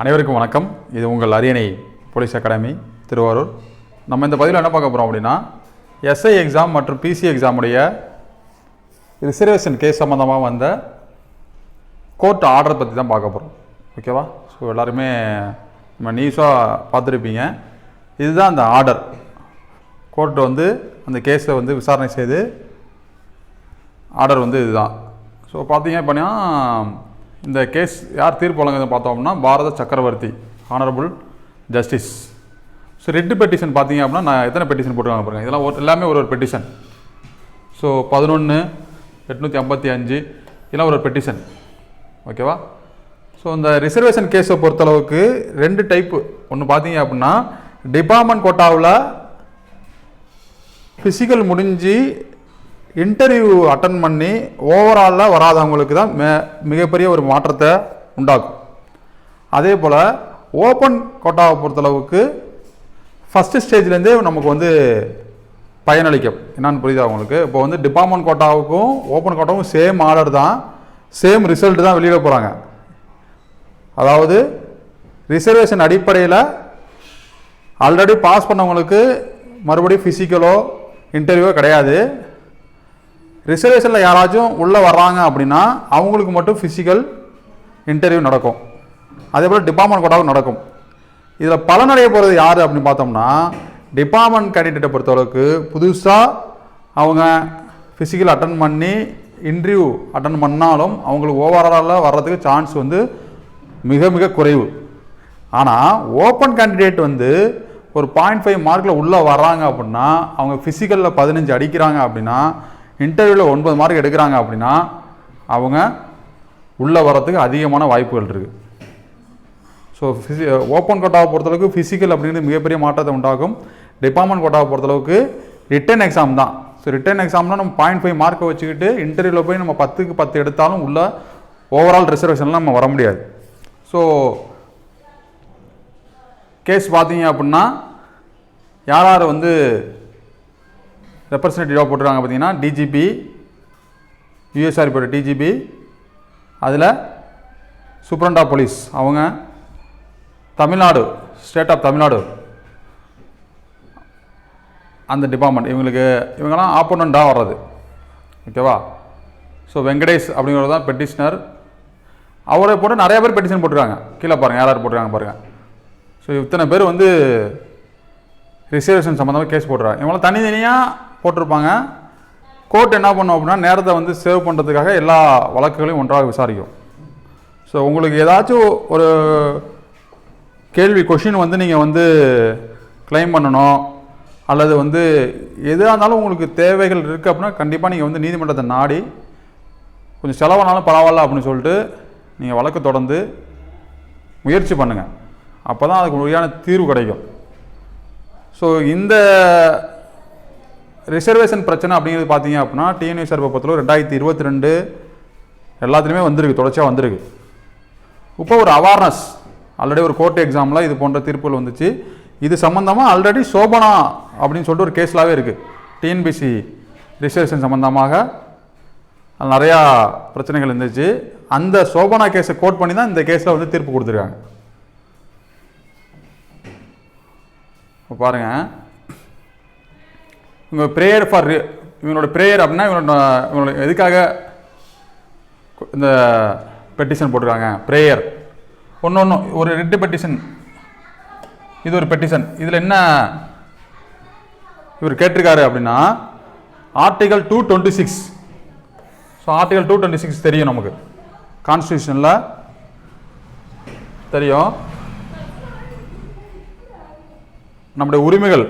அனைவருக்கும் வணக்கம். இது உங்கள் அரியணை போலீஸ் அகாடமி திருவாரூர். நம்ம இந்த பதிவில் என்ன பார்க்க போகிறோம் அப்படின்னா எஸ்ஐ எக்ஸாம் மற்றும் பிசி எக்ஸாமுடைய ரிசர்வேஷன் கேஸ் சம்மந்தமாக வந்த கோர்ட் ஆர்டர் பற்றி தான் பார்க்க போகிறோம் ஓகேவா ஸோ எல்லாருமே நம்ம நியூஸாக பார்த்துருப்பீங்க. இதுதான் அந்த ஆர்டர் கோர்ட் வந்து அந்த கேஸை வந்து விசாரணை செய்து ஆர்டர் வந்து இதுதான். ஸோ பார்த்தீங்க அப்படின்னா இந்த கேஸ் யார் தீர்ப்பு வழங்குது பார்த்தோம்னா Bharatha Chakravarthy honourable justice so writ petition பார்த்தீங்க அப்படின்னா நான் எத்தனை பெட்டிஷன் போட்டுருக்காங்க பாருங்க. இதெல்லாம் ஒரு எல்லாமே ஒரு ஒரு பெட்டிஷன் ஸோ பதினொன்று எட்நூற்றி ஐம்பத்தி அஞ்சு இதெல்லாம் ஒரு ஒரு பெட்டிஷன் ஓகேவா ஸோ இந்த ரிசர்வேஷன் கேஸை பொறுத்தளவுக்கு ரெண்டு டைப்பு ஒன்று பார்த்தீங்க அப்படின்னா டிபார்ட்மெண்ட் கோட்டாவில் ஃபிசிக்கல் முடிஞ்சு இன்டர்வியூ அட்டன் பண்ணி ஓவராலில் வராதவங்களுக்கு தான் மே மிகப்பெரிய ஒரு மாற்றத்தை உண்டாக்கும். அதே போல் ஓப்பன் கோட்டாவை பொறுத்தளவுக்கு ஃபஸ்ட்டு ஸ்டேஜ்லேருந்தே நமக்கு வந்து பயனளிக்கும். என்னென்னு புரியுதா உங்களுக்கு? இப்போ வந்து டிபார்ட்மெண்ட் கோட்டாவுக்கும் ஓப்பன் கோட்டாவுக்கும் சேம் ஆர்டர் தான் சேம் ரிசல்ட் தான் வெளியில் போகிறாங்க அதாவது ரிசர்வேஷன் அடிப்படையில் ஆல்ரெடி பாஸ் பண்ணவங்களுக்கு மறுபடியும் ஃபிசிக்கலோ இன்டர்வியூவோ கிடையாது. ரிசர்வேஷனில் யாராச்சும் உள்ளே வர்றாங்க அப்படின்னா அவங்களுக்கு மட்டும் ஃபிசிக்கல் இன்டர்வியூ நடக்கும். அதே போல் டிபார்ட்மெண்ட் கோட்டாவும் நடக்கும். இதில் பலனடைய போகிறது யார் அப்படின்னு பார்த்தோம்னா டிபார்ட்மெண்ட் கேண்டிடேட்டை பொறுத்தளவுக்கு புதுசாக அவங்க ஃபிசிக்கல் அட்டன் பண்ணி இன்டர்வியூ அட்டன் பண்ணாலும் அவங்களுக்கு ஓவராலாக வர்றதுக்கு சான்ஸ் வந்து மிக மிக குறைவு. ஆனால் ஓப்பன் கேண்டிடேட் வந்து ஒரு பாயிண்ட் ஃபைவ் மார்க்கில் உள்ளே வர்றாங்க அப்படின்னா அவங்க ஃபிசிக்கலில் பதினஞ்சு அடிக்கிறாங்க அப்படின்னா இன்டர்வியூவில் ஒன்பது மார்க் எடுக்கிறாங்க அப்படின்னா அவங்க உள்ளே வர்றதுக்கு அதிகமான வாய்ப்புகள் இருக்குது ஸோ ஃபிசி ஓப்பன் கோட்டாவை பொறுத்தளவுக்கு ஃபிசிக்கல் அப்படிங்கிறது மிகப்பெரிய மாற்றத்தை உண்டாகும் டிபார்ட்மெண்ட் கோட்டாவை பொறுத்தளவுக்கு ரிட்டன் எக்ஸாம் தான். ஸோ ரிட்டன் எக்ஸாம்னா நம்ம பாயிண்ட் ஃபைவ் மார்க்கை வச்சுக்கிட்டு இன்டர்வியூவில் போய் நம்ம பத்துக்கு பத்து எடுத்தாலும் உள்ள ஓவரால் ரிசர்வேஷன்லாம் நம்ம வர முடியாது. ஸோ கேஸ் பார்த்தீங்க அப்படின்னா யார் யார் வந்து ரெப்ரசன்டேட்டிவாக போட்டிருக்காங்க பார்த்தீங்கன்னா டிஜிபி யூஎஸ்ஆர் போட்ட டிஜிபி அதில் சூப்பரண்டா போலீஸ் அவங்க தமிழ்நாடு ஸ்டேட் ஆஃப் தமிழ்நாடு. அந்த டிபார்ட்மெண்ட் இவங்களுக்கு இவங்கெல்லாம் ஆப்போனண்ட்டாக வர்றது. ஓகேவா ஸோ வெங்கடேஷ் அப்படிங்கிறது தான் பெட்டிஷனர் அவரை போட்டு நிறைய பேர் பெட்டிஷன் போட்டிருக்காங்க. கீழே பாருங்கள் யார் யார் போட்டிருக்காங்க பாருங்கள் ஸோ இத்தனை பேர் வந்து ரிசர்வேஷன் சம்மந்தமாக கேஸ் போட்டுறாங்க இவங்களாம் தனித்தனியாக போட்டிருப்பாங்க. கோர்ட் என்ன பண்ணும் அப்படின்னா நேரத்தை வந்து சேவ் பண்ணுறதுக்காக எல்லா வழக்குகளையும் ஒன்றாக விசாரிக்கும். ஸோ உங்களுக்கு ஏதாச்சும் ஒரு கேள்வி கொஷின் வந்து நீங்கள் வந்து க்ளைம் பண்ணணும் அல்லது வந்து எதாக இருந்தாலும் உங்களுக்கு தேவைகள் இருக்குது அப்படின்னா கண்டிப்பாக நீங்கள் வந்து நீதிமன்றத்தை நாடி கொஞ்சம் செலவானாலும் பரவாயில்ல அப்படின்னு சொல்லிட்டு நீங்கள் வழக்கு தொடர்ந்து முயற்சி பண்ணுங்கள் அப்போ தான் அதுக்கு முறையான தீர்வு கிடைக்கும். ஸோ இந்த ரிசர்வேஷன் பிரச்சனை அப்படிங்கிறது பார்த்தீங்க அப்படின்னா டிஎன்யூ சர்வை ரெண்டாயிரத்தி இருபத்தி ரெண்டு எல்லாத்துலேயுமே வந்திருக்கு தொடர்ச்சியாக வந்திருக்கு. இப்போ ஒரு அவேர்னஸ் ஆல்ரெடி ஒரு கோர்ட் எக்ஸாமில் இது போன்ற தீர்ப்புகள் வந்துச்சு. இது சம்மந்தமாக ஆல்ரெடி சோபனா அப்படின்னு சொல்லிட்டு ஒரு கேஸ்லாகவே இருக்குது டிஎன்பிசி ரிசர்வேஷன் சம்மந்தமாக நிறையா பிரச்சனைகள் இருந்துச்சு. அந்த சோபனா கேஸை கோட் பண்ணி தான் இந்த கேஸில் வந்து தீர்ப்பு கொடுத்துருக்காங்க. இப்போ பாருங்கள் இவங்க ப்ரேயர் ஃபார் இவனோட ப்ரேயர் அப்படின்னா இவனோட இவனோட எதுக்காக இந்த பெட்டிஷன் போட்டிருக்காங்க? ப்ரேயர் ஒன்று ஒன்று ஒரு ரெட்டு பெட்டிஷன் இது ஒரு பெட்டிஷன் இதில் என்ன இவர் கேட்டிருக்காரு அப்படின்னா article two twenty six so article two twenty six தெரியும் நமக்கு. கான்ஸ்டியூஷனில் தெரியும். நம்முடைய உரிமைகள்.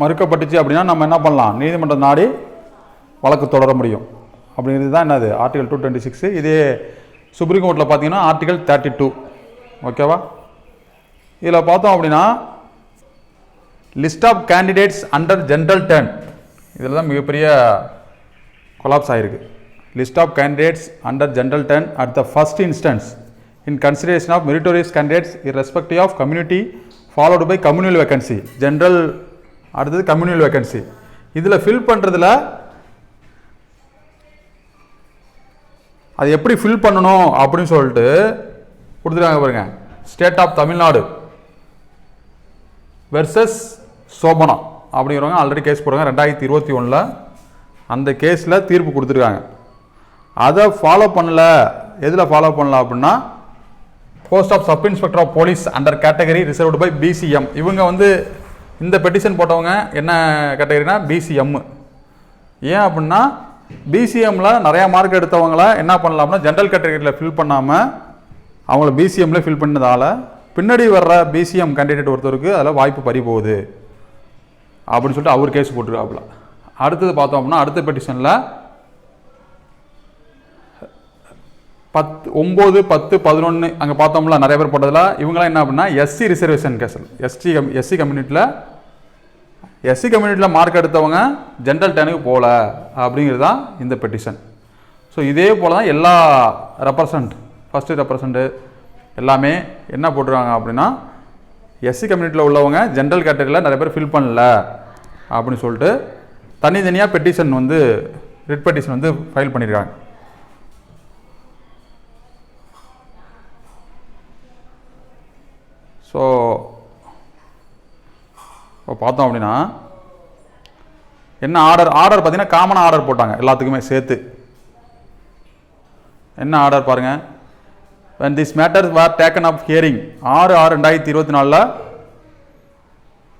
மறுக்கப்பட்டுச்சு அப்படின்னா நம்ம என்ன பண்ணலாம்? நீதிமன்றம் நாடி வழக்கு தொடர முடியும். அப்படிங்கிறது தான் என்னது? ஆர்டிகல் டூ டுவெண்ட்டி சிக்ஸு இதே சுப்ரீம் கோர்ட்டில் பார்த்தீங்கன்னா ஆர்டிகல் தேர்ட்டி டூ ஓகேவா இதில் பார்த்தோம் அப்படின்னா list of candidates under general ten இதில் தான் மிகப்பெரிய கொலாப்ஸ் ஆகிருக்கு list of candidates under general ten at the first instance in consideration of meritorious candidates irrespective of community followed by communal vacancy general அடுத்தது communal vacancy இதில் fill பண்ணுறதுல அது எப்படி fill பண்ணணும் அப்படின்னு சொல்லிட்டு கொடுத்துருக்காங்க பாருங்க. State of Tamil Nadu versus Sobhana அப்படிங்கிறவங்க ஆல்ரெடி கேஸ் போடுறாங்க. ரெண்டாயிரத்தி இருபத்தி ஒன்றில் அந்த கேஸில் தீர்ப்பு கொடுத்துருக்காங்க. அதை ஃபாலோ பண்ணல. எதில் ஃபாலோ பண்ணல அப்படின்னா post of sub inspector of police under category reserved by BCM இவங்க வந்து இந்த பெட்டிஷன் போட்டவங்க என்ன கேட்டகரினா பிசிஎம் ஏன் அப்படின்னா பிசிஎம்மில் நிறையா மார்க் எடுத்தவங்கள என்ன பண்ணலாம்னா ஜென்ரல் கேட்டகரியில் ஃபில் பண்ணாமல் அவங்கள பிசிஎம்மில் ஃபில் பண்ணதால் பின்னாடி வர்ற பிசிஎம் கேண்டிடேட் ஒருத்தருக்கு அதில் வாய்ப்பு பறி போகுது. அப்படின்னு சொல்லிட்டு அவர் கேஸ் போட்டிருக்காப்புல. அடுத்தது பார்த்தோம் அப்படின்னா அடுத்த பெட்டிஷனில் பத்து ஒம்பது பத்து பதினொன்று அங்கே பார்த்தோம்ல நிறைய பேர் போட்டதில் இவங்களாம் என்ன அப்படின்னா எஸ்சி ரிசர்வேஷன் கேஸில் எஸ்டி கம் எஸ்சி கம்யூனிட்டியில் எஸ்சி கம்யூனிட்டியில் மார்க் எடுத்தவங்க ஜென்ரல் டெனுக்கு போகல அப்படிங்கிறது தான் இந்த பெட்டிஷன் ஸோ இதே போல் தான் எல்லா ரெப்ரசன்ட் ஃபஸ்ட்டு ரெப்ரசன்ட்டு எல்லாமே என்ன போட்டுருக்காங்க அப்படின்னா எஸ்சி கம்யூனிட்டியில் உள்ளவங்க ஜென்ரல் கேட்டகரியில் நிறைய பேர் ஃபில் பண்ணல அப்படின்னு சொல்லிட்டு தனித்தனியாக பெட்டிஷன் வந்து ரிட் பெட்டிஷன் வந்து ஃபைல் பண்ணியிருக்காங்க ஸோ இப்போ பார்த்தோம் அப்படின்னா என்ன ஆர்டர் ஆர்டர் பார்த்தீங்கன்னா காமனாக ஆர்டர் போட்டாங்க எல்லாத்துக்குமே சேர்த்து. என்ன ஆர்டர் பாருங்கள் when this matter were taken of hearing ஆறு ஆறு ரெண்டாயிரத்தி இருபத்தி நாலில்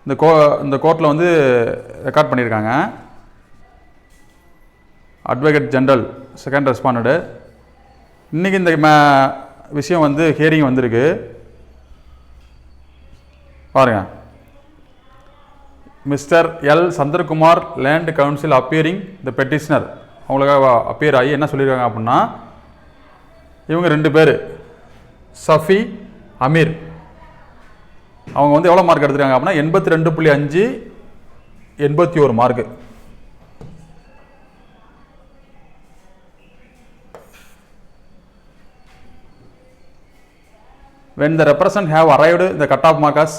இந்த கோ இந்த கோர்ட்டில் வந்து ரெக்கார்ட் பண்ணியிருக்காங்க. அட்வொகேட் ஜென்ரல் செகண்ட் ரெஸ்பாண்டடு இன்றைக்கி இந்த ம- விஷயம் வந்து ஹியரிங் வந்திருக்கு. பாருங்கள் mister L. Chandrakumar learned counsel appearing the petitioner அவங்களுக்காக அப்பியர் ஆகி என்ன சொல்லியிருக்காங்க அப்படின்னா இவங்க ரெண்டு பேர் சஃபி அமீர். அவங்க வந்து எவ்வளோ மார்க் எடுத்திருக்காங்க அப்படின்னா எண்பத்தி ரெண்டு புள்ளி அஞ்சு எண்பத்தி ஒரு mark when the represent have arrived the of mark as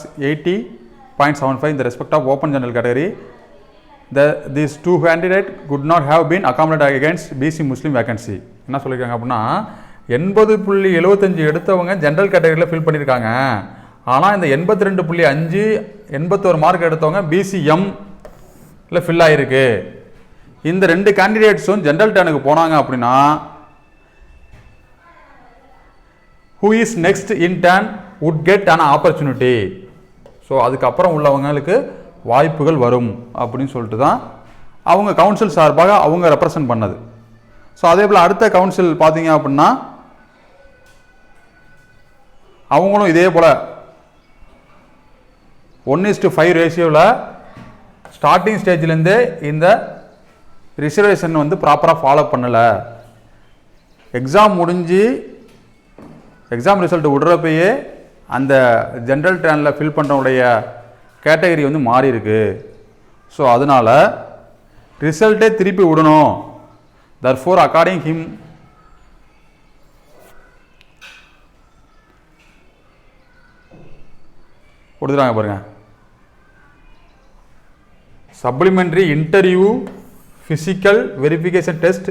80.75 in the respect of open general category. The these two candidate could not have been accommodated against BC Muslim vacancy என்ன சொல்லியிருக்காங்க அப்படின்னா எண்பது புள்ளி எழுபத்தஞ்சு எடுத்தவங்க ஜென்ரல் கேட்டகரியில் fill பண்ணியிருக்காங்க ஆனால் இந்த எண்பத்தி ரெண்டு புள்ளி அஞ்சு எண்பத்தோரு மார்க் எடுத்தவங்க பிசிஎம் இல்லை ஃபில் ஆகிருக்கு இந்த ரெண்டு கேண்டிடேட்ஸும் ஜென்ரல் டேனுக்கு போனாங்க அப்படின்னா who is next in turn would get an opportunity so அதுக்கப்புறம் உள்ளவங்களுக்கு வாய்ப்புகள் வரும் அப்படின்னு சொல்லிட்டு தான் அவங்க கவுன்சில் சார்பாக அவங்க ரெப்ரசன்ட் பண்ணது. ஸோ அதே போல் அடுத்த கவுன்சில் பார்த்தீங்க அப்படின்னா அவங்களும் இதே போல் ஒன் இஸ்டு ஃபைவ் ரேஷியோவில் ஸ்டார்டிங் ஸ்டேஜ்லேருந்தே இந்த ரிசர்வேஷன் வந்து ப்ராப்பராக ஃபாலோ பண்ணலை. எக்ஸாம் முடிஞ்சு எக்ஸாம் ரிசல்ட் விடுறப்பயே அந்த ஜென்ரல் டேனில் ஃபில் பண்ணுறவுடைய கேட்டகரி வந்து மாறி இருக்கு ஸோ அதனால் ரிசல்ட்டே திருப்பி விடணும். தர் ஃபோர் அக்கார்டிங் ஹிம் கொடுத்துறாங்க பாருங்க. Supplementary interview physical verification test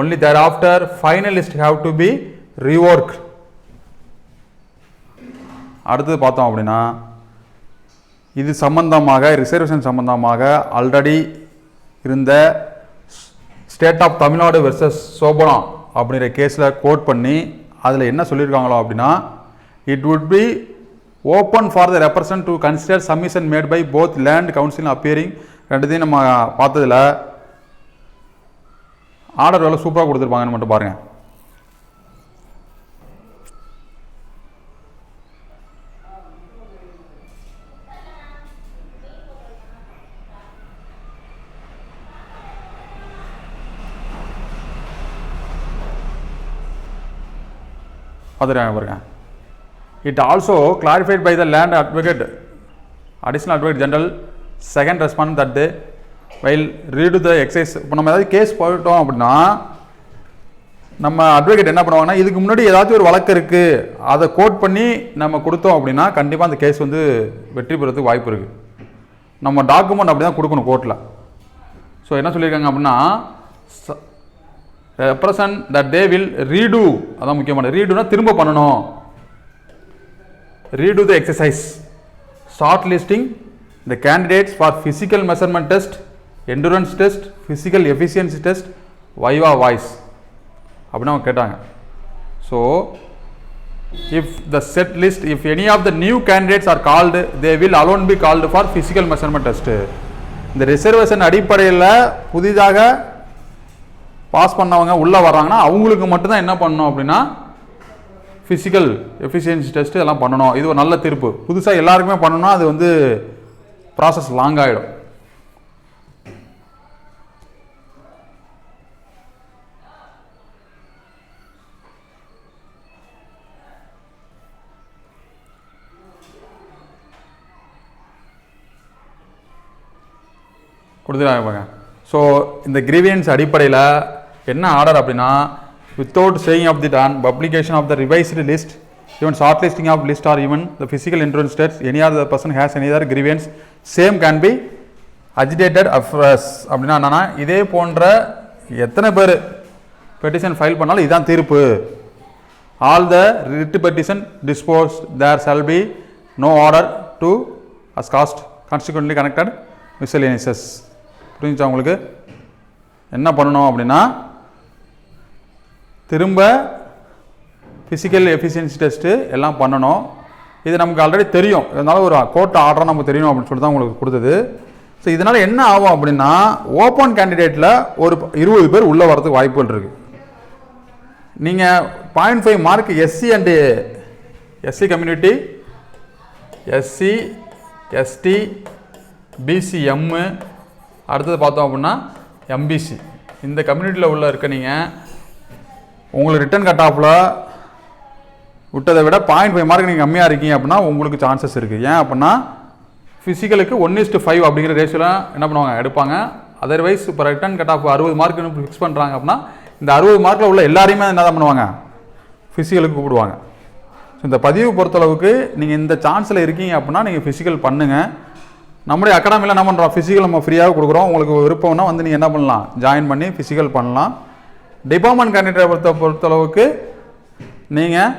only thereafter finalist have to be reworked. அடுத்தது பார்த்தோம் அப்படின்னா இது சம்பந்தமாக ரிசர்வேஷன் சம்பந்தமாக ஆல்ரெடி இருந்த state of Tamil Nadu versus Shobana அப்படிங்கிற கேஸில் கோட் பண்ணி அதில் என்ன சொல்லியிருக்காங்களோ அப்படின்னா it would be open for the represent to consider submission made by both learned counsel appearing ரெண்டுத்தையும் நம்ம பார்த்ததுல ஆர்டர் வேலை சூப்பராக கொடுத்துருப்பாங்கன்னு மட்டும் பாருங்கள் பார்த்துருக்காங்க பாருங்க it also clarified by the learned advocate additional advocate general second respondent that they will redo the exercise இப்போ நம்ம ஏதாவது கேஸ் போயிட்டோம் அப்படின்னா நம்ம அட்வொகேட் என்ன பண்ணுவாங்கன்னா இதுக்கு முன்னாடி ஏதாச்சும் ஒரு வழக்கு இருக்குது அதை கோட் பண்ணி நம்ம கொடுத்தோம் அப்படின்னா கண்டிப்பாக அந்த கேஸ் வந்து வெற்றி பெறதுக்கு வாய்ப்பு இருக்குது நம்ம டாக்குமெண்ட் அப்படி தான் கொடுக்கணும் கோர்ட்டில் ஸோ என்ன சொல்லியிருக்காங்க அப்படின்னா respondent that they will redo அதான் முக்கியமான ரீடூனா திரும்ப பண்ணணும். Redo the exercise short listing the candidates for physical measurement test endurance test physical efficiency test viva voce அப்படின்னு அவங்க கேட்டாங்க. So if the set list if any of the new candidates are called they will alone be called for physical measurement test இந்த reservation அடிப்படையில் புதிதாக pass பண்ணவங்க உள்ளே வர்றாங்கன்னா அவங்களுக்கு மட்டும்தான் என்ன பண்ணணும் அப்படின்னா ஃபிசிக்கல் எஃபிஷியன்சி டெஸ்ட் எல்லாம் பண்ணணும். இது ஒரு நல்ல தீர்ப்பு. புதுசாக எல்லாருக்குமே பண்ணணும்னா அது வந்து ப்ராசஸ் லாங் ஆகிடும் கொடுத்துருக்காங்க ஸோ இந்த கிரீவியன்ஸ் அடிப்படையில் என்ன ஆர்டர் அப்படின்னா without saying of the Don publication of the revised list even short listing of list or even the physical entrance test any or the person has any other grievance same can be agitated afresh அப்படின்னா என்னன்னா இதே போன்ற எத்தனை பேர் petition file பண்ணாலும் இதுதான் தீர்ப்பு. All the writ petition disposed there shall be no order to as cost consequently connected miscellaneous புரிஞ்சுச்சா உங்களுக்கு? என்ன பண்ணணும் அப்படின்னா திரும்ப ஃபிசிக்கல் எஃபிஷியன்சி டெஸ்ட்டு எல்லாம் பண்ணணும். இது நமக்கு ஆல்ரெடி தெரியும். இருந்தாலும் ஒரு கோர்ட் ஆர்டர் நமக்கு தெரியணும் அப்படின்னு சொல்லி தான் உங்களுக்கு கொடுத்தது. ஸோ இதனால் என்ன ஆகும் அப்படின்னா ஓப்பன் கேண்டிடேட்டில் ஒரு இருபது பேர் உள்ளே வரதுக்கு வாய்ப்புகள் இருக்குது நீங்கள் point five mark SC and SC community SC ST BCM அடுத்தது பார்த்தோம் அப்படின்னா எம்பிசி இந்த கம்யூனிட்டியில் உள்ள இருக்க நீங்கள் உங்களுக்கு ரிட்டன் கட் ஆஃபில் விட்டதை விட பாயிண்ட் ஃபைவ் மார்க் நீங்கள் கம்மியாக இருக்கீங்க அப்படின்னா உங்களுக்கு சான்சஸ் இருக்குது ஏன் அப்படின்னா ஃபிசிக்கலுக்கு ஒன் இஸ்ட்டு ஃபைவ் அப்படிங்கிற ரேஷியோலாம் என்ன பண்ணுவாங்க? எடுப்பாங்க. அதர்வைஸ் இப்போ ரிட்டன் கட் ஆஃப் அறுபது மார்க்குன்னு ஃபிக்ஸ் பண்ணுறாங்க அப்படின்னா இந்த அறுபது மார்க்கில் உள்ள எல்லாரையுமே என்ன தான் பண்ணுவாங்க? ஃபிசிக்கலுக்கு கூப்பிடுவாங்க. ஸோ இந்த பதிவு பொறுத்தளவுக்கு நீங்கள் இந்த சான்ஸில் இருக்கீங்க அப்படின்னா நீங்கள் ஃபிசிக்கல் பண்ணுங்கள் நம்முடைய அகாடமியில் என்ன பண்ணுறோம் ஃபிசிக்கல் நம்ம ஃப்ரீயாக கொடுக்குறோம். உங்களுக்கு விருப்பம்னா வந்து நீங்கள் என்ன பண்ணலாம்? ஜாயின் பண்ணி ஃபிசிக்கல் பண்ணலாம். டிபார்ட்மெண்ட் கேண்டிடேட்டை பொறுத்த பொறுத்தளவுக்கு நீங்கள்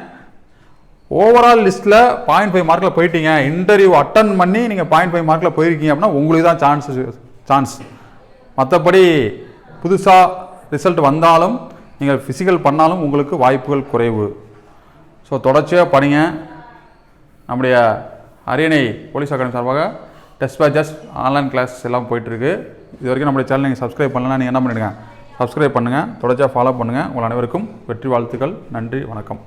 ஓவரால் லிஸ்ட்டில் பாயிண்ட் ஃபைவ் மார்க்கில் போயிட்டீங்க. இன்டர்வியூ அட்டன் பண்ணி நீங்கள் பாயிண்ட் ஃபைவ் மார்க்கில் போயிருக்கீங்க அப்படின்னா உங்களுக்கு தான் சான்ஸ் சான்ஸ் மற்றபடி புதுசாக ரிசல்ட் வந்தாலும் நீங்கள் ஃபிசிக்கல் பண்ணாலும் உங்களுக்கு வாய்ப்புகள் குறைவு. ஸோ தொடர்ச்சியாக படிங்க. நம்முடைய அரியணை போலீஸ் அகாடமி சார்பாக டெஸ்ட் பேஜஸ் ஆன்லைன் கிளாஸ் எல்லாம் போயிட்டுருக்கு இது வரைக்கும் நம்முடைய சேனல் நீங்கள் சப்ஸ்கிரைப் பண்ணலாம் நீங்கள் என்ன பண்ணிடுங்க? சப்ஸ்கிரைப் பண்ணுங்கள் தொடர்ச்சியாக ஃபாலோ பண்ணுங்கள் உங்கள் அனைவருக்கும் வெற்றி வாழ்த்துக்கள். நன்றி வணக்கம்.